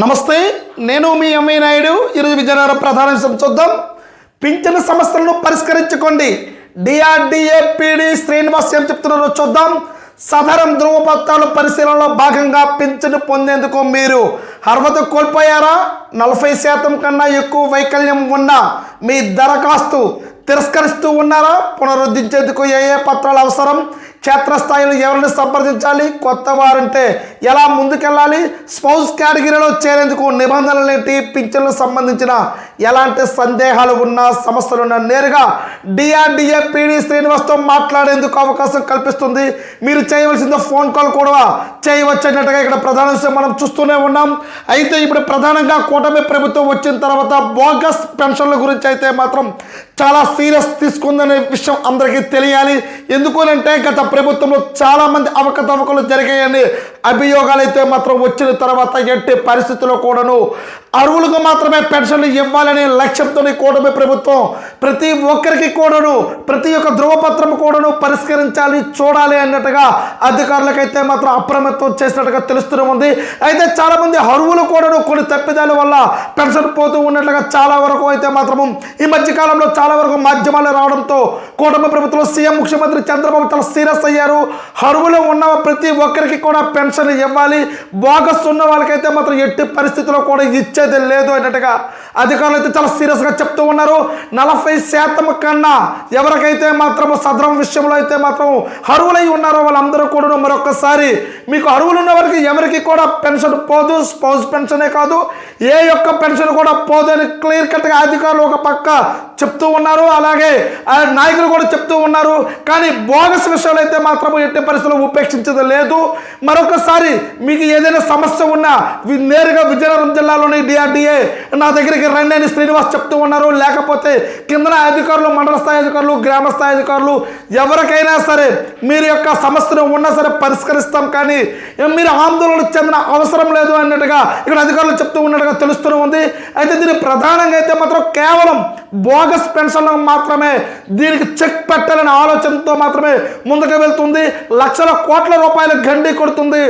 నమస్తే నేను మీ ఎంవి నాయుడు. ఈరోజు విజయనగరం ప్రధాన చూద్దాం. పింఛన్ సమస్యలను పరిష్కరించుకోండి. డిఆర్డిఏ పిడి శ్రీనివాస్ ఏం చెప్తున్నారో చూద్దాం. సదరం ధృవపత్రాల పరిశీలనలో భాగంగా పింఛను పొందేందుకు మీరు అర్హత కోల్పోయారా? నలభై శాతం కన్నా ఎక్కువ వైకల్యం ఉన్న మీ దరఖాస్తు తిరస్కరిస్తూ ఉన్నారా? పునరుద్ధరించేందుకు ఏ ఏ పత్రాలు అవసరం? క్షేత్రస్థాయిలో ఎవరిని సంప్రదించాలి? కొత్త వారంటే ఎలా ముందుకెళ్ళాలి? స్పౌస్ కేటగిరీలో చేరేందుకు నిబంధనలు ఏంటి? పింఛన్లకు సంబంధించిన ఎలాంటి సందేహాలు ఉన్నా సమస్యలు ఉన్నా నేరుగా డిఆర్డిఏ పిడి శ్రీనివాస్తో మాట్లాడేందుకు అవకాశం కల్పిస్తుంది. మీరు చేయవలసిన ఫోన్ కాల్ కూడా చేయవచ్చన్నట్టుగా ఇక్కడ ప్రధాన విషయం మనం చూస్తూనే ఉన్నాం. అయితే ఇప్పుడు ప్రధానంగా కూటమి ప్రభుత్వం వచ్చిన తర్వాత బోగస్ పెన్షన్ల గురించి అయితే మాత్రం చాలా సీరియస్ తీసుకుందనే విషయం అందరికీ తెలియాలి. ఎందుకు అంటే గత ప్రభుత్వంలో చాలా మంది అవకతవకలు జరిగాయని అభియోగాలు అయితే మాత్రం వచ్చిన తర్వాత ఎట్టి పరిస్థితుల్లో కూడాను అరువులకు మాత్రమే పెన్షన్లు ఇవ్వాలనే లక్ష్యంతో కూటమి ప్రభుత్వం ప్రతి ఒక్కరికి కూడాను ప్రతి ఒక్క ధృవపత్రం కూడాను పరిష్కరించాలి చూడాలి అన్నట్టుగా అధికారులకైతే మాత్రం అప్రమత్తం చేసినట్టుగా తెలుస్తూనే ఉంది. అయితే చాలామంది అరువులు కూడాను కొన్ని తప్పిదాల వల్ల పెన్షన్ పోతూ ఉన్నట్లుగా చాలా వరకు అయితే మాత్రము ఈ మధ్యకాలంలో చాలా వరకు మాధ్యమాలు రావడంతో కూటమి ప్రభుత్వం సీఎం ముఖ్యమంత్రి చంద్రబాబు చాలా సీరియస్ అయ్యారు. అరువులు ఉన్న ప్రతి ఒక్కరికి కూడా పెన్షన్ ఇవ్వాలి. బోగస్ ఉన్న వాళ్ళకైతే మాత్రం ఎట్టి పరిస్థితుల్లో కూడా ఇచ్చేది లేదు అన్నట్టుగా అధికారులు అయితే చాలా సీరియస్గా చెప్తూ ఉన్నారు. నలభై శాతం కన్నా ఎవరికైతే మాత్రం సదరం విషయంలో అయితే మాత్రం అరువులై ఉన్నారో వాళ్ళందరూ కూడా మరొకసారి మీకు అరువులు ఉన్న వారికి ఎవరికి కూడా పెన్షన్ పోదు స్పౌజ్ పెన్షనే కాదు. ఏ యొక్క పెన్షన్ కూడా పోదు అని క్లియర్ కట్గా అధికారులు ఒక పక్క చెప్తూ ఉన్నారు. అలాగే ఆ నాయకులు కూడా చెప్తూ ఉన్నారు. కానీ బోగస్ విషయాలు అయితే మాత్రం ఎట్టి పరిస్థితులు ఉపేక్షించదు లేదు. మరొకసారి మీకు ఏదైనా సమస్య ఉన్నా వి- నేరుగా విజయనగరం జిల్లాలోని డిఆర్డిఏ నా దగ్గరికి రండి అని శ్రీనివాస్ చెప్తూ ఉన్నారు. లేకపోతే కింద అధికారులు మండల స్థాయి అధికారులు గ్రామ స్థాయి అధికారులు ఎవరికైనా సరే మీరు యొక్క సమస్యను ఉన్నా సరే పరిష్కరిస్తాం. కానీ మీరు ఆందోళన చెందిన అవసరం లేదు అన్నట్టుగా ఇక్కడ అధికారులు చెప్తూ ఉన్నట్టుగా తెలుస్తూనే ఉంది. అయితే దీని ప్రధానంగా అయితే మాత్రం కేవలం బోగస్ పెన్షన్లకు మాత్రమే దీనికి చెక్ పెట్టాలనే ఆలోచనతో మాత్రమే ముందుకు వెళ్తుంది. లక్షల కోట్ల రూపాయలు గండి కొడుతుంది.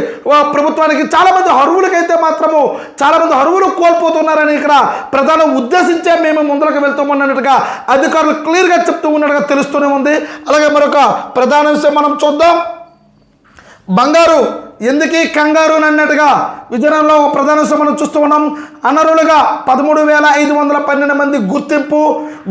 ప్రభుత్వానికి చాలామంది అరువులకైతే మాత్రము చాలా మంది అరువులు కోల్పోతున్నారని ఇక్కడ ప్రధాన ఉద్దేశించే మేము ముందుకు వెళ్తామన్నట్టుగా అధికారులు క్లియర్గా చెప్తూ ఉన్నట్టుగా తెలుస్తూనే ఉంది. అలాగే మరొక ప్రధాన విషయం మనం చూద్దాం. బంగారు ఎందుకీ కంగారు అని అన్నట్టుగా విజయనగరంలో ప్రధాన విషయం మనం చూస్తూ ఉన్నాం. అనర్హులుగా పదమూడు వేల ఐదు వందల పన్నెండు మంది గుర్తింపు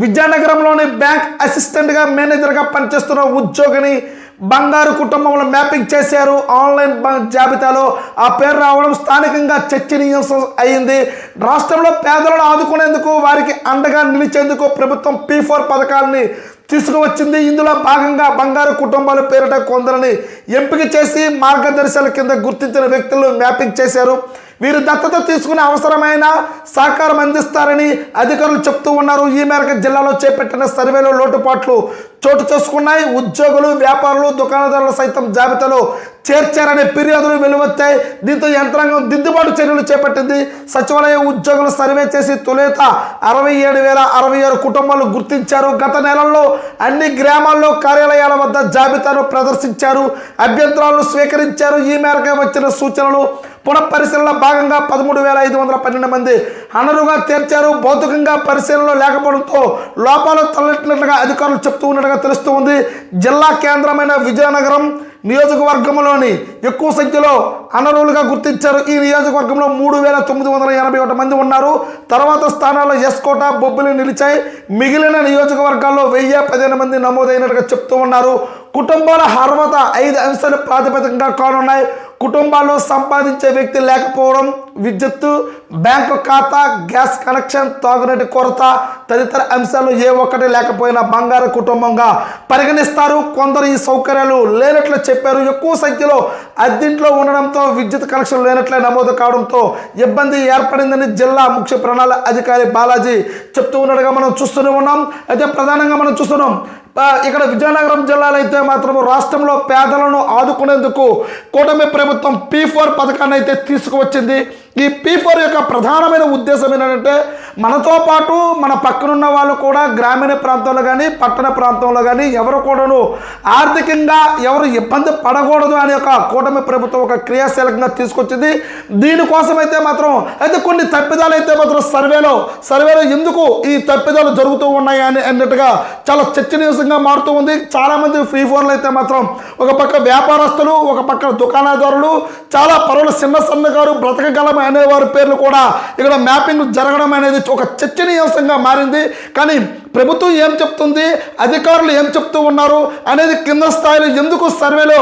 విద్యానగరంలోని బ్యాంక్ అసిస్టెంట్గా మేనేజర్గా పనిచేస్తున్న ఉద్యోగిని బంగారు కుటుంబంలో మ్యాపింగ్ చేశారు. ఆన్లైన్ జాబితాలో ఆ పేరు రావడం స్థానికంగా చర్చనీయాంశం అయింది. రాష్ట్రంలో పేదలను ఆదుకునేందుకు వారికి అండగా నిలిచేందుకు ప్రభుత్వం పీ ఫోర్ పథకాన్ని తీసుకువచ్చింది. ఇందులో భాగంగా బంగారు కుటుంబాల పేరిట కొందరిని ఎంపిక చేసి మార్గదర్శకాల కింద గుర్తించిన వ్యక్తులు మ్యాపింగ్ చేశారు. వీరు దత్తత తీసుకునే అవసరమైన సహకారం అందిస్తారని అధికారులు చెప్తూ ఉన్నారు. ఈ మేరకు జిల్లాలో చేపట్టిన సర్వేలో లోటుపాట్లు చోటు చేసుకున్నాయి. ఉద్యోగులు వ్యాపారులు దుకాణదారులు సైతం జాబితాలో చేర్చారనే ఫిర్యాదులు వెలువచ్చాయి దీంతో యంత్రాంగం దిద్దుబాటు చర్యలు చేపట్టింది. సచివాలయ ఉద్యోగులు సర్వే చేసి తొలుత అరవై ఏడు వేల అరవై ఆరు కుటుంబాలు గుర్తించారు. గత నెలల్లో అన్ని గ్రామాల్లో కార్యాలయాల వద్ద జాబితాను ప్రదర్శించారు. అభ్యంతరాలను స్వీకరించారు. ఈ మేరకు వచ్చిన సూచనలు పునఃపరిశీలనలో భాగంగా పదమూడు వేల ఐదు వందల పన్నెండు మంది అనరుగా తీర్చారు భౌతికంగా పరిశీలనలో లేకపోవడంతో లోపాలు తలెట్టినట్లుగా అధికారులు చెప్తూ ఉన్నట్టుగా తెలుస్తూ ఉంది. జిల్లా కేంద్రమైన విజయనగరం నియోజకవర్గంలోని ఎక్కువ సంఖ్యలో అనర్హులుగా గుర్తించారు. ఈ నియోజకవర్గంలో మూడు వేల తొమ్మిది వందల ఎనభై ఒకటి మంది ఉన్నారు. తర్వాత స్థానాల్లో ఎస్కోట బొబ్బిలి నిలిచాయి. మిగిలిన నియోజకవర్గాల్లో వెయ్యి పదిహేను మంది నమోదైనట్టుగా చెప్తూ ఉన్నారు. కుటుంబాల అర్హత ఐదు అంశాలు ప్రాతిపదికంగా కానున్నాయి. కుటుంబాల్లో సంపాదించే వ్యక్తి లేకపోవడం విద్యుత్తు బ్యాంకు ఖాతా గ్యాస్ కనెక్షన్ తాగునీటి కొరత తదితర అంశాలు ఏ ఒక్కటి లేకపోయినా బంగారు కుటుంబంగా పరిగణిస్తారు. కొందరు ఈ సౌకర్యాలు లేనట్లు చెప్పారు. ఎక్కువ సంఖ్యలో అద్దెంట్లో ఉండడంతో విద్యుత్ కనెక్షన్ లేనట్లే నమోదు కావడంతో ఇబ్బంది ఏర్పడిందని జిల్లా ముఖ్య ప్రణాళిక అధికారి బాలాజీ చెప్తూ ఉన్నట్టుగా మనం చూస్తూనే ఉన్నాం. అయితే ప్రధానంగా మనం చూస్తున్నాం ఇక్కడ విజయనగరం జిల్లాలో అయితే మాత్రం రాష్ట్రంలో పేదలను ఆదుకునేందుకు కూటమి ప్రభుత్వం పీ ఫోర్ పథకాన్ని అయితే తీసుకువచ్చింది. ఈ పీ ఫోర్ యొక్క ప్రధానమైన ఉద్దేశం ఏంటంటే మనతో పాటు మన పక్కనున్న వాళ్ళు కూడా గ్రామీణ ప్రాంతంలో కానీ పట్టణ ప్రాంతంలో కానీ ఎవరు కూడాను ఆర్థికంగా ఎవరు ఇబ్బంది పడకూడదు అనే ఒక కూటమి ప్రభుత్వం ఒక క్రియాశీలకంగా తీసుకొచ్చింది. దీనికోసం అయితే మాత్రం అయితే కొన్ని తప్పిదాలు అయితే మాత్రం సర్వేలో సర్వేలో ఎందుకు ఈ తప్పిదాలు జరుగుతూ ఉన్నాయి అని అన్నట్టుగా చాలా చర్చనీయాంశంగా మారుతూ ఉంది. చాలామంది ఫ్రీ ఫోన్లు అయితే మాత్రం ఒక పక్క వ్యాపారస్తులు ఒక పక్క దుకాణదారులు చాలా పరువులు చిన్న సన్నగారు బ్రతకగలం అనేవారి పేర్లు కూడా ఇక్కడ మ్యాపింగ్ జరగడం అనేది ఒక చర్చనీయాంశంగా మారింది కానీ ప్రభుత్వం ఏం చెప్తుంది? అధికారులు ఏం చెప్తూ ఉన్నారు? అనేది కింద స్థాయిలో ఎందుకు సర్వేలో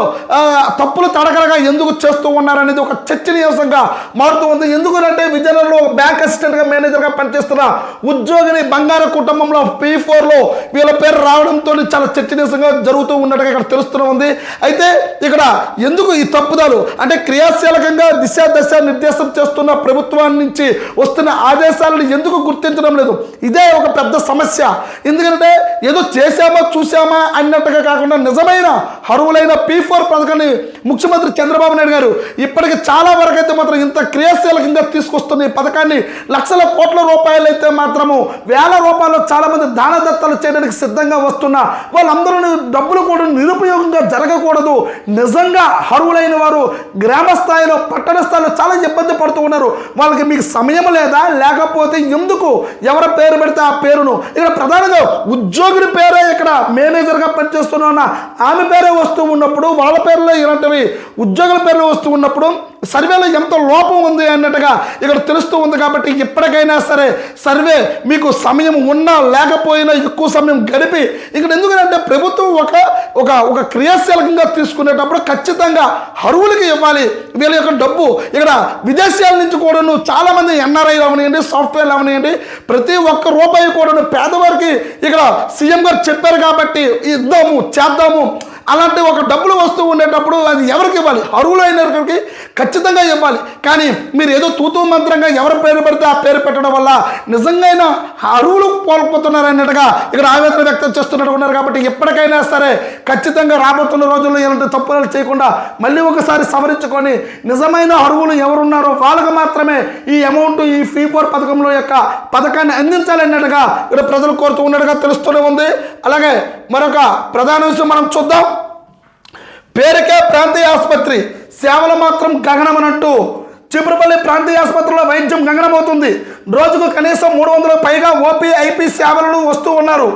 తప్పులు తడకలుగా ఎందుకు చేస్తూ ఉన్నారు అనేది ఒక చర్చనీయాంశంగా మారుతూ ఉంది. ఎందుకంటే విజయనగరంలో ఒక బ్యాంక్ అసిస్టెంట్గా మేనేజర్గా పనిచేస్తున్న ఉద్యోగిని బంగారు కుటుంబంలో పీ ఫోర్లో వీళ్ళ పేరు రావడంతో చాలా చర్చనీయాంశంగా జరుగుతూ ఉన్నట్టుగా ఇక్కడ తెలుస్తూ ఉంది. అయితే ఇక్కడ ఎందుకు ఈ తప్పుదాలు? అంటే క్రియాశీలకంగా దిశ దశ నిర్దేశం చేస్తున్న ప్రభుత్వాన్ని నుంచి వస్తున్న ఆదేశాలను ఎందుకు గుర్తించడం లేదు? ఇదే ఒక పెద్ద సమస్య. ఎందుకంటే ఏదో చేశామా చూసామా అన్నట్టుగా కాకుండా నిజమైన అరువులైన పీ ఫోర్ పథకాన్ని ముఖ్యమంత్రి చంద్రబాబు నాయుడు గారు ఇప్పటికి చాలా వరకు అయితే మాత్రం ఇంత క్రియాశీలకంగా తీసుకొస్తున్న ఈ పథకాన్ని లక్షల కోట్ల రూపాయలు అయితే మాత్రము వేల రూపాయలు చాలా మంది దాన దత్తాలు చేయడానికి సిద్ధంగా వస్తున్న వాళ్ళందరూ డబ్బులు కూడా నిరుపయోగంగా జరగకూడదు. నిజంగా అర్హులైన వారు గ్రామ స్థాయిలో పట్టణ స్థాయిలో చాలా ఇబ్బంది పడుతూ ఉన్నారు. వాళ్ళకి మీకు సమయం లేదా? లేకపోతే ఎందుకు? ఎవరి పేరు పెడితే ఆ పేరును? ఇక్కడ ప్రధానంగా ఉద్యోగుని పేరే ఇక్కడ మేనేజర్గా పనిచేస్తున్నా ఆమె పేరే వస్తూ ఉన్నప్పుడు వాళ్ళ పేర్లో ఇలాంటివి. ఉద్యోగుల పేర్లు వస్తూ ఉన్నప్పుడు సర్వేలో ఎంత లోపం ఉంది అన్నట్టుగా ఇక్కడ తెలుస్తూ ఉంది కాబట్టి ఎప్పటికైనా సరే సర్వే మీకు సమయం ఉన్నా లేకపోయినా ఎక్కువ సమయం గడిపి ఇక్కడ ఎందుకంటే ప్రభుత్వం ఒక ఒక ఒక క్రియాశీలకంగా తీసుకునేటప్పుడు ఖచ్చితంగా అరువులకి ఇవ్వాలి. వీళ్ళ యొక్క డబ్బు ఇక్కడ విదేశాల నుంచి కూడాను చాలామంది ఎన్ఆర్ఐలు అవనియండి సాఫ్ట్వేర్లు అవనియండి ప్రతి ఒక్క రూపాయి కూడాను పేదవారికి ఇక్కడ సీఎం గారు చెప్పారు కాబట్టి ఇద్దాము చేద్దాము. అలాంటి ఒక డబ్బులు వస్తూ ఉండేటప్పుడు అది ఎవరికి ఇవ్వాలి? అరువులైన వారికి ఖచ్చితంగా ఇవ్వాలి. కానీ మీరు ఏదో తూతూ మంత్రంగా ఎవరి పేరు పెడితే ఆ పేరు పెట్టడం వల్ల నిజంగా అరువులు కోల్పోతున్నారు అన్నట్టుగా ఇక్కడ ఆవేదన వ్యక్తం చేస్తున్నట్టు ఉన్నారు కాబట్టి ఎప్పటికైనా సరే ఖచ్చితంగా రాబోతున్న రోజుల్లో ఇలాంటి తప్పులు చేయకుండా మళ్ళీ ఒకసారి సవరించుకొని నిజమైన అరువులు ఎవరున్నారో వాళ్ళకి మాత్రమే ఈ అమౌంట్ ఈ ఫీ ఫోర్ పథకంలో యొక్క పథకాన్ని అందించాలన్నట్టుగా ఇక్కడ ప్రజలు కోరుతూ ఉన్నట్టుగా తెలుస్తూనే ఉంది. అలాగే మరొక ప్రధాన విషయం మనం చూద్దాం. పేరుకే ప్రాంతీయ ఆసుపత్రి. సేవలు మాత్రం గగనమనంటూ చిపురపల్లి ప్రాంతీయ ఆసుపత్రిలో వైద్యం గగనమవుతుంది. రోజుకు కనీసం మూడు వందల పైగా ఓపీ ఐపీ సేవలను వస్తూ ఉన్నారు.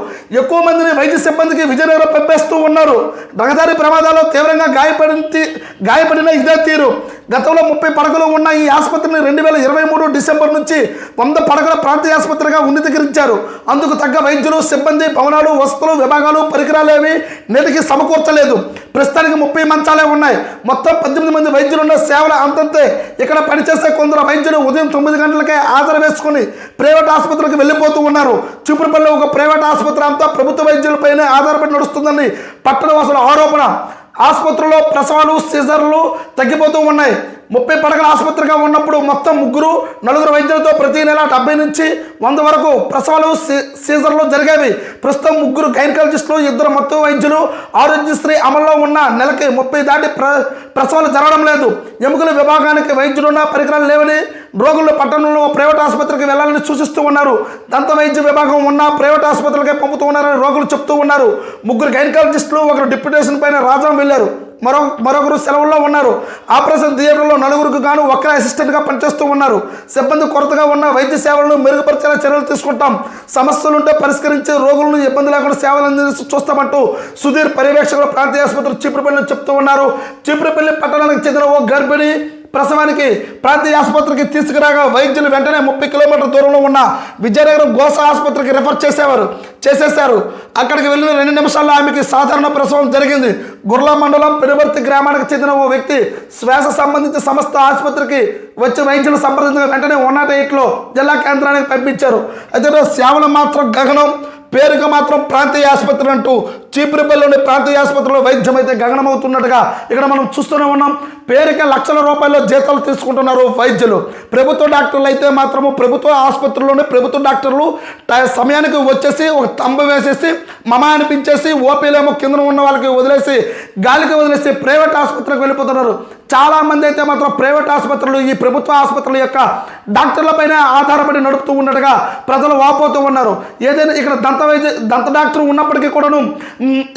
ఎక్కువ మందిని వైద్య సిబ్బందికి విజయనగరం పంపేస్తూ ఉన్నారు. రహదారి ప్రమాదాల్లో తీవ్రంగా గాయపడి గాయపడిన ఇదే తీరు. గతంలో ముప్పై పడకలు ఉన్న ఈ ఆసుపత్రిని రెండు వేల ఇరవై మూడు డిసెంబర్ నుంచి వంద పడకల ప్రాంతీయ ఆసుపత్రిగా ఉన్నతీకరించారు. అందుకు తగ్గ వైద్యులు సిబ్బంది భవనాలు వసతులు విభాగాలు పరికరాలు ఏవి నేటికి సమకూర్చలేదు. ప్రస్తుతానికి ముప్పై మంచాలే ఉన్నాయి. మొత్తం పద్దెనిమిది మంది వైద్యులు ఉన్న సేవల అంతంతే ఇక్కడ పనిచేసే కొందరు వైద్యులు ఉదయం తొమ్మిది గంటలకే హాజరు వేసుకుని ప్రైవేట్ ఆసుపత్రికి వెళ్ళిపోతూ ఉన్నారు. చూపురుపల్లి ఒక ప్రైవేట్ ఆసుపత్రి అంతా ప్రభుత్వ వైద్యులపైనే ఆధారపడి నడుస్తుందని పట్టణవాసుల ఆరోపణ. ఆసుపత్రిలో ప్రసవాలు సీజర్లు తగ్గిపోతూ ఉన్నాయి. ముప్పై పడకల ఆసుపత్రిగా ఉన్నప్పుడు మొత్తం ముగ్గురు నలుగురు వైద్యులతో ప్రతి నెల డెబ్బై నుంచి వంద వరకు ప్రసవాలు సీ- జరిగేవి. ప్రస్తుతం ముగ్గురు గైనకాలజిస్టులు ఇద్దరు మొత్తం వైద్యులు ఆరోగ్యశ్రీ అమల్లో ఉన్న నెలకి ముప్పై దాటి ప్ర ప్రసవాలు జరగడం లేదు. ఎముకల విభాగానికి వైద్యులున్న పరికరాలు లేవని రోగులు పట్టణంలో ప్రైవేట్ ఆసుపత్రికి వెళ్ళాలని సూచిస్తూ ఉన్నారు. దంత వైద్య విభాగం ఉన్న ప్రైవేట్ ఆసుపత్రులకే పంపుతూ ఉన్నారని రోగులు చెప్తూ ఉన్నారు. ముగ్గురు గైనకాలజిస్టులు ఒకరు డిప్యుటేషన్ పైన రాజాం వెళ్ళారు. మరో మరొకరు సెలవుల్లో ఉన్నారు. ఆపరేషన్ థియేటర్లో నలుగురికి గాను ఒక్కరే అసిస్టెంట్గా పనిచేస్తూ ఉన్నారు. సిబ్బంది కొరతగా ఉన్న వైద్య సేవలను మెరుగుపరిచేలా చర్యలు తీసుకుంటాం. సమస్యలుంటే పరిష్కరించి రోగులను ఇబ్బంది లేకుండా సేవలు అందించి చూస్తామంటూ సుధీర్ పర్యవేక్షకులు ప్రాంతీయ ఆసుపత్రి చీపురుపల్లి చెప్తూ ఉన్నారు. చీపురుపల్లి పట్టణానికి చెందిన ఓ గర్భిణి ప్రసవానికి ప్రాంతీయ ఆసుపత్రికి తీసుకురాగా వైద్యులు వెంటనే ముప్పై కిలోమీటర్ల దూరంలో ఉన్న విజయనగరం గోస ఆసుపత్రికి రిఫర్ చేసేవారు. చేసేశారు. అక్కడికి వెళ్ళిన రెండు నిమిషాల్లో ఆమెకి సాధారణ ప్రసవం జరిగింది. గుర్ల మండలం పెనుబర్తి గ్రామానికి చెందిన ఓ వ్యక్తి శ్వాస సంబంధిత సంస్థ ఆసుపత్రికి వచ్చి వైద్యులు సంప్రదించిన వెంటనే వన్ నాట్ ఎయిట్లో జిల్లా కేంద్రానికి పంపించారు. అయితే సేవలు మాత్రం గగనం పేరుగా మాత్రం ప్రాంతీయ ఆసుపత్రి అంటూ చీపురుపల్లిలోని ప్రాంతీయ ఆసుపత్రిలో వైద్యం అయితే గగనమవుతున్నట్టుగా ఇక్కడ మనం చూస్తూనే ఉన్నాం. పేరుకే లక్షల రూపాయల జీతాలు తీసుకుంటున్నారు వైద్యులు. ప్రభుత్వ డాక్టర్లు అయితే మాత్రము ప్రభుత్వ ఆసుపత్రిలోనే ప్రభుత్వ డాక్టర్లు సమయానికి వచ్చేసి ఒక తంబ వేసేసి మమ అనిపించేసి ఓపీలేమో కింద ఉన్న వాళ్ళకి వదిలేసి గాలికి వదిలేసి ప్రైవేట్ ఆసుపత్రికి వెళ్ళిపోతున్నారు. చాలా మంది అయితే మాత్రం ప్రైవేట్ ఆసుపత్రులు ఈ ప్రభుత్వ ఆసుపత్రుల యొక్క డాక్టర్లపైన ఆధారపడి నడుపుతూ ఉన్నట్టుగా ప్రజలు వాపోతూ ఉన్నారు. ఏదైనా ఇక్కడ దంత వైద్య దంత డాక్టర్ ఉన్నప్పటికీ కూడాను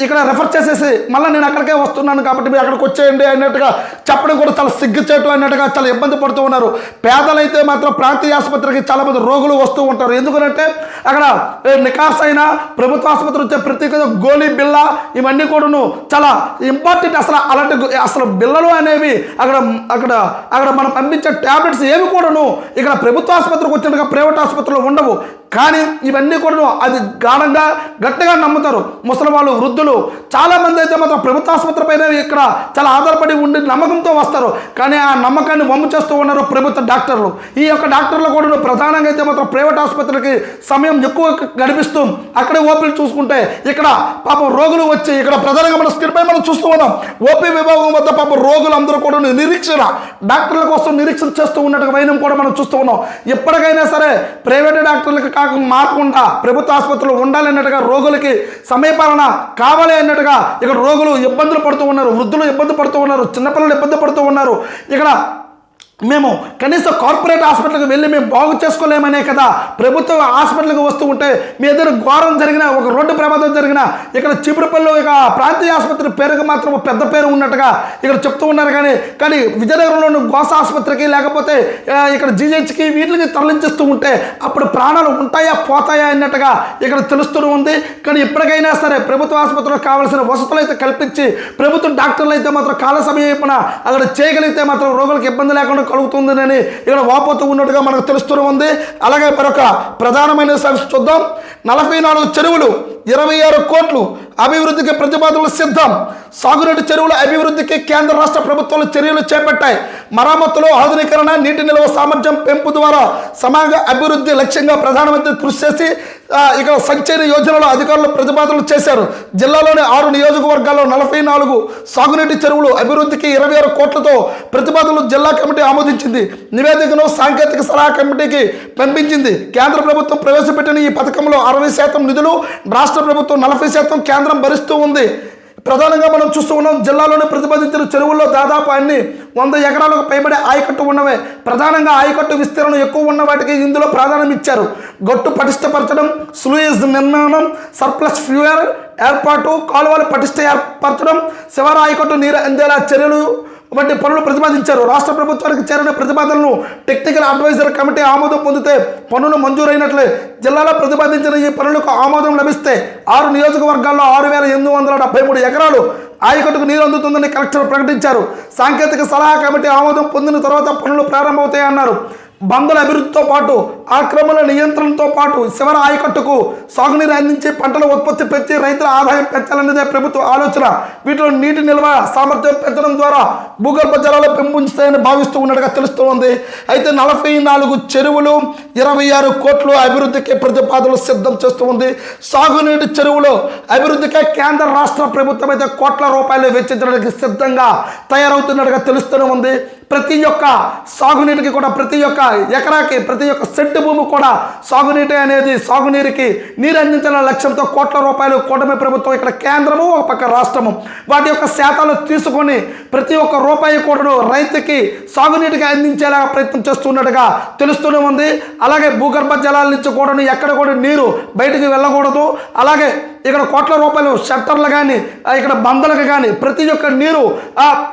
ఇక్కడ రెఫర్ చేసేసి మళ్ళీ నేను అక్కడికే వస్తున్నాను కాబట్టి మీరు అక్కడికి వచ్చేయండి అన్నట్టుగా చెప్పడం కూడా చాలా సిగ్గుచేటు అన్నట్టుగా చాలా ఇబ్బంది పడుతూ ఉన్నారు. పేదలైతే మాత్రం ప్రాంతీయ ఆసుపత్రికి చాలామంది రోగులు వస్తూ ఉంటారు. ఎందుకంటే అక్కడ ఏ, అయినా ప్రభుత్వ ఆసుపత్రి వచ్చే ప్రతి గోళీ బిల్ల ఇవన్నీ కూడాను చాలా ఇంపార్టెంట్ అసలు అలాంటి అసలు బిల్లలు అనేవి అక్కడ అక్కడ అక్కడ మనం పంపించే ట్యాబ్లెట్స్ ఏవి కూడాను ఇక్కడ ప్రభుత్వ ఆసుపత్రికి వచ్చినట్టుగా ప్రైవేట్ ఆసుపత్రిలో ఉండవు. కానీ ఇవన్నీ కూడా అది గాఢంగా గట్టిగా నమ్ముతారు. ముసలి వాళ్ళు వృద్ధులు చాలా మంది అయితే మాత్రం ప్రభుత్వ ఆసుపత్రిపైన ఇక్కడ చాలా ఆధారపడి ఉండి నమ్మకంతో వస్తారు. కానీ ఆ నమ్మకాన్ని వమ్ము చేస్తూ ఉన్నారు ప్రభుత్వ డాక్టర్లు. ఈ యొక్క డాక్టర్లు కూడా ప్రధానంగా అయితే మాత్రం ప్రైవేట్ ఆసుపత్రికి సమయం ఎక్కువ గడిపిస్తూ అక్కడే ఓపీలు చూసుకుంటే ఇక్కడ పాపం రోగులు వచ్చి ఇక్కడ ప్రధానంగా మన స్క్రీన్పై మనం చూస్తూ ఉన్నాం. ఓపీ విభాగం వద్ద పాపం రోగులు అందరూ కూడా నిరీక్షణ డాక్టర్ల కోసం నిరీక్షణ చేస్తూ ఉన్నట్టుగా వైనం కూడా మనం చూస్తూ ఉన్నాం. ఎప్పటికైనా సరే ప్రైవేట్ డాక్టర్లకు కాక మారకుండా ప్రభుత్వ ఆసుపత్రులు ఉండాలి అన్నట్టుగా రోగులకి సమయపాలన కావాలి అన్నట్టుగా ఇక్కడ రోగులు ఇబ్బందులు పడుతూ ఉన్నారు వృద్ధులు ఇబ్బంది పడుతూ ఉన్నారు చిన్నపిల్లలు ఇబ్బంది పడుతూ ఉన్నారు. ఇక్కడ మేము కనీసం కార్పొరేట్ హాస్పిటల్కి వెళ్ళి మేము బాగు చేసుకోలేమనే కదా. ప్రభుత్వ హాస్పిటల్కి వస్తూ ఉంటే మీ ఎదురు ఘోరం జరిగిన ఒక రోడ్డు ప్రమాదం జరిగిన ఇక్కడ చీపురుపల్లిలో ఇక ప్రాంతీయ ఆసుపత్రి పేరుకి మాత్రం పెద్ద పేరు ఉన్నట్టుగా ఇక్కడ చెప్తూ ఉన్నారు కానీ కానీ విజయనగరంలోని గోస ఆసుపత్రికి లేకపోతే ఇక్కడ జీజెచ్కి వీటికి తరలించేస్తూ ఉంటే అప్పుడు ప్రాణాలు ఉంటాయా పోతాయా అన్నట్టుగా ఇక్కడ తెలుస్తూ ఉంది. కానీ ఇప్పటికైనా సరే ప్రభుత్వ ఆసుపత్రిలో కావాల్సిన వసతులు అయితే కల్పించి ప్రభుత్వ డాక్టర్లు అయితే మాత్రం కాల సమయం అక్కడ చేయగలిగితే మాత్రం రోగులకు ఇబ్బంది లేకుండా కలుగుతుందని ఇక్కడ వాపోతూ ఉన్నట్టుగా మనకు తెలుస్తూ ఉంది. అలాగే మరొక ప్రధానమైన సమస్య చూద్దాం. నలభై నాలుగు చెరువులు ఇరవై ఆరు కోట్లు అభివృద్ధికి ప్రతిపాదనలు సిద్ధం. సాగునీటి చెరువుల అభివృద్ధికి కేంద్ర రాష్ట్ర ప్రభుత్వాలు చర్యలు చేపట్టాయి. మరమ్మతులు ఆధునీకరణ నీటి నిల్వ సామర్థ్యం పెంపు ద్వారా సమాజ అభివృద్ధి లక్ష్యంగా ప్రధానమంత్రి కృషి చేసి ఇక్కడ సంచయన యోజనలో అధికారులు ప్రతిపాదనలు చేశారు. జిల్లాలోని ఆరు నియోజకవర్గాల్లో నలభై నాలుగు సాగునీటి చెరువులు అభివృద్ధికి ఇరవై ఆరు కోట్లతో ప్రతిపాదనలు జిల్లా కమిటీ ఆమోదించింది. నివేదికను సాంకేతిక సలహా కమిటీకి పంపించింది. కేంద్ర ప్రభుత్వం ప్రవేశపెట్టిన ఈ పథకంలో అరవై శాతం నిధులు రాష్ట్ర రాష్ట్ర ప్రభుత్వం నలభై శాతం కేంద్రం భరిస్తూ ఉంది. ప్రధానంగా మనం చూస్తూ ఉన్నాం జిల్లాలోని ప్రతిపాదించిన చెరువుల్లో దాదాపు అన్ని వంద ఎకరాలకు పైబడే ఆయకట్టు ఉన్నవే. ప్రధానంగా ఆయకట్టు విస్తీర్ణం ఎక్కువ ఉన్న వాటికి ఇందులో ప్రాధాన్యం ఇచ్చారు. గట్టు పటిష్టపరచడం స్లూయిజ్ నిర్మాణం సర్ప్లస్ ఫ్యూయర్ ఏర్పాటు కాలువలు పటిష్ట ఏర్పరచడం శివారు ఆయకట్టు నీరు అందేలా చర్యలు వంటి పనులు ప్రతిపాదించారు. రాష్ట్ర ప్రభుత్వానికి చేరిన ప్రతిపాదనలను టెక్నికల్ అడ్వైజర్ కమిటీ ఆమోదం పొందితే పనులు మంజూరైనట్లే. జిల్లాలో ప్రతిపాదించిన ఈ పనులకు ఆమోదం లభిస్తే ఆరు నియోజకవర్గాల్లో ఆరు వేల ఎనిమిది వందల డెబ్బై మూడు ఎకరాలు ఆయకట్టుకు నీరు అందుతుందని కలెక్టర్ ప్రకటించారు. సాంకేతిక సలహా కమిటీ ఆమోదం పొందిన తర్వాత పనులు ప్రారంభమవుతాయన్నారు. బందల అభివృద్ధితో పాటు ఆక్రమణ నియంత్రణతో పాటు శివర ఆయకట్టుకు సాగునీరు అందించి పంటల ఉత్పత్తి పెంచి రైతుల ఆదాయం పెంచాలన్నదే ప్రభుత్వ ఆలోచన. వీటిలో నీటి నిల్వ సామర్థ్యం పెంచడం ద్వారా భూగర్భ జలాలు పెంపొంచుతాయని భావిస్తూ ఉన్నట్టుగా తెలుస్తోంది. అయితే నలభై నాలుగు చెరువులు ఇరవై ఆరు కోట్లు అభివృద్ధికి ప్రతిపాదనలు సిద్ధం చేస్తూ ఉంది సాగునీటి చెరువులు అభివృద్ధికి కేంద్ర రాష్ట్ర ప్రభుత్వం అయితే కోట్ల రూపాయలు వెచ్చించడానికి సిద్ధంగా తయారవుతున్నట్టుగా తెలుస్తూనే ఉంది. ప్రతి ఒక్క సాగునీటికి కూడా ప్రతి ఒక్క ఎకరాకి ప్రతి ఒక్క సెంటు భూమి కూడా సాగునీటి అనేది సాగునీరుకి నీరు అందించిన లక్ష్యంతో కోట్ల రూపాయలు కూటమి ప్రభుత్వం ఇక్కడ కేంద్రము ఒక పక్క రాష్ట్రము. వాటి యొక్క శాతాలు తీసుకొని ప్రతి ఒక్క రూపాయి కూడాను రైతుకి సాగునీటికి అందించేలా ప్రయత్నం చేస్తున్నట్టుగా తెలుస్తూనే ఉంది. అలాగే భూగర్భ జలాల నుంచి కూడాను ఎక్కడ కూడా నీరు బయటికి వెళ్ళకూడదు. అలాగే ఇక్కడ కోట్ల రూపాయలు షట్టర్లు కానీ ఇక్కడ బందలకు కానీ ప్రతి ఒక్క నీరు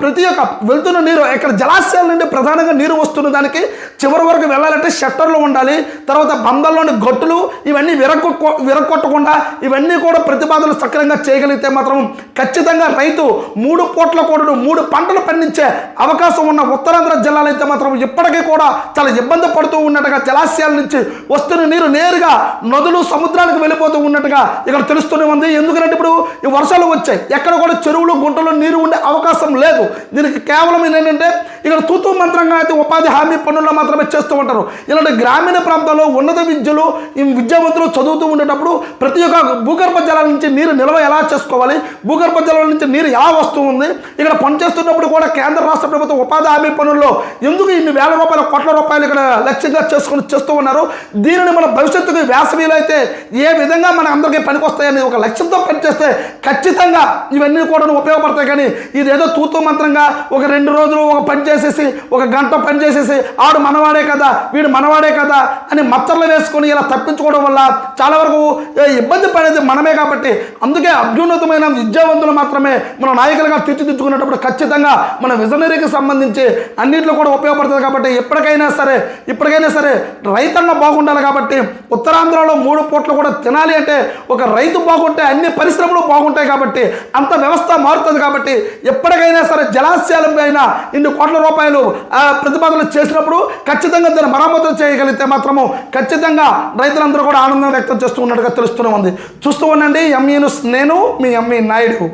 ప్రతి ఒక్క వెళ్తున్న నీరు ఇక్కడ జలాశయాల నుండి ప్రధానంగా నీరు వస్తున్న దానికి చివరి వరకు వెళ్ళాలంటే షట్టర్లు ఉండాలి. తర్వాత బందల్లోని గట్టులు ఇవన్నీ విరక్కు విరక్కొట్టకుండా ఇవన్నీ కూడా ప్రతిపాదనలు సక్రమంగా చేయగలిగితే మాత్రం ఖచ్చితంగా రైతు మూడు పూట్ల కూడా మూడు పంటలు పండించే అవకాశం ఉన్న ఉత్తరాంధ్ర జిల్లాలు అయితే మాత్రం ఇప్పటికీ కూడా చాలా ఇబ్బంది పడుతూ ఉన్నట్టుగా జలాశయాల నుంచి వస్తున్న నీరు నేరుగా నదులు సముద్రానికి వెళ్ళిపోతూ ఉన్నట్టుగా ఇక్కడ తెలుస్తూనే ఉంది. ఎందుకంటే ఇప్పుడు ఈ వర్షాలు వచ్చాయి. ఎక్కడ కూడా చెరువులు గుంటలు నీరు ఉండే అవకాశం లేదు. దీనికి కేవలం ఏంటంటే ఇక్కడ తూతూ మంత్రంగా అయితే ఉపాధి హామీ పనుల్లో మాత్రమే చేస్తూ ఉంటారు. ఇలాంటి గ్రామీణ ప్రాంతాల్లో ఉన్నత విద్యలు ఈ విద్యావంతులు చదువుతూ ఉండేటప్పుడు ప్రతి ఒక్క భూగర్భ జలాల నుంచి నీరు నిల్వ ఎలా చేసుకోవాలి? భూగర్భ జలాల నుంచి నీరు ఎలా వస్తూ ఉంది? ఇక్కడ పనిచేస్తున్నప్పుడు కూడా కేంద్ర రాష్ట్ర ప్రభుత్వం ఉపాధి హామీ పనుల్లో ఎందుకు ఇన్ని వేల రూపాయల కోట్ల రూపాయలు ఇక్కడ లక్ష్యంగా చేసుకుని చేస్తూ ఉన్నారు? దీనిని మన భవిష్యత్తుకు వేసవిలో అయితే ఏ విధంగా మన అందరికీ పనికొస్తాయని ఒక లక్ష్యంతో పనిచేస్తే ఖచ్చితంగా ఇవన్నీ కూడా ఉపయోగపడతాయి. కానీ ఇదేదో తూతూ మంత్రంగా ఒక రెండు రోజులు ఒక పని చేసేసి ఒక గంట పని చేసేసి ఆడు మనవాడే కదా వీడు మనవాడే కదా అని మచ్చర్లు వేసుకొని ఇలా తప్పించుకోవడం వల్ల చాలా వరకు ఇబ్బంది పడేది మనమే కాబట్టి అందుకే అభ్యున్నతమైన విద్యావంతులు మాత్రమే మన నాయకులుగా తీర్చిదిద్దుకునేటప్పుడు ఖచ్చితంగా మన విజనరీకి సంబంధించి అన్నింటిలో కూడా ఉపయోగపడుతుంది కాబట్టి ఎప్పటికైనా సరే ఇప్పటికైనా సరే రైతన్న బాగుండాలి కాబట్టి ఉత్తరాంధ్రలో మూడు పూట్లు కూడా తినాలి అంటే ఒక రైతు బాగుంటే అన్ని పరిశ్రమలు బాగుంటాయి కాబట్టి అంత వ్యవస్థ మారుతుంది కాబట్టి ఎప్పటికైనా సరే జలాశయాల పైన ఇన్ని కోట్ల రూపాయలు ప్రతిపాదనలు చేసినప్పుడు ఖచ్చితంగా దాన్ని మరమ్మతులు చేయగలిగితే మాత్రము ఖచ్చితంగా రైతులందరూ కూడా ఆనందం వ్యక్తం చేస్తూ ఉన్నట్టుగా తెలుస్తూనే ఉంది. చూస్తూ ఉండండి ఎంఈను నేను మీ ఎంఈ నాయుడు.